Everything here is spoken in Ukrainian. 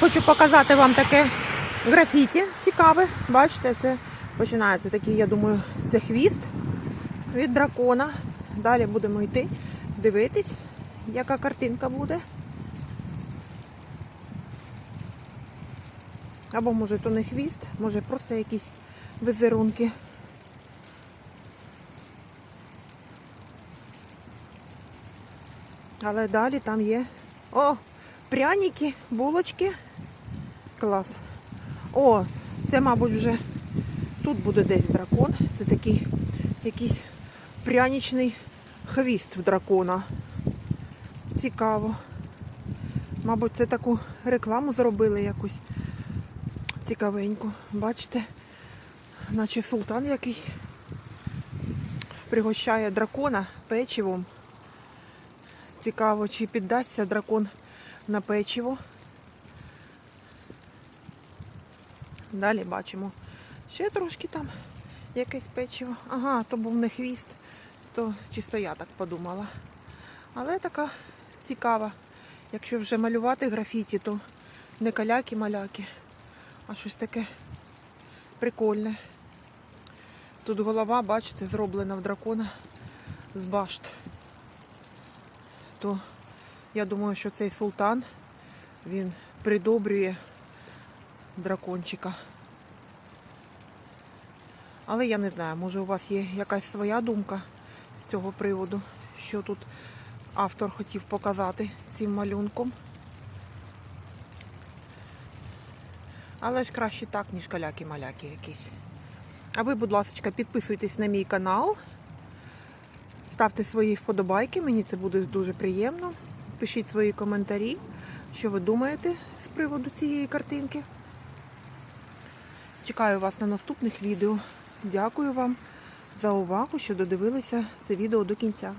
Хочу показати вам таке графіті цікаве. Бачите, це починається такий, я думаю, це хвіст від дракона. Далі будемо йти, дивитись, яка картинка буде. Або може то не хвіст, може просто якісь візерунки. Але далі там є. О, пряники, булочки. Клас. О, це, мабуть, вже тут буде десь дракон. Це такий якийсь пряничний хвіст в дракона. Цікаво. Мабуть, це таку рекламу зробили якусь цікавеньку. Бачите, наче султан якийсь пригощає дракона печивом. Цікаво, чи піддасться дракон на печиво. Далі бачимо. Ще трошки там якесь печиво. Ага, то був не хвіст, то чисто я так подумала. Але така цікава. Якщо вже малювати графіті, то не каляки-маляки, а щось таке прикольне. Тут голова, бачите, зроблена в дракона з башт. То я думаю, що цей султан він придобрює дракончика. Але я не знаю, може у вас є якась своя думка з цього приводу, що тут автор хотів показати цим малюнком. Але ж краще так, ніж каляки-маляки якісь. А ви, будь ласка, підписуйтесь на мій канал. Ставте свої вподобайки, мені це буде дуже приємно. Пишіть свої коментарі, що ви думаєте з приводу цієї картинки. Чекаю вас на наступних відео. Дякую вам за увагу, що додивилися це відео до кінця.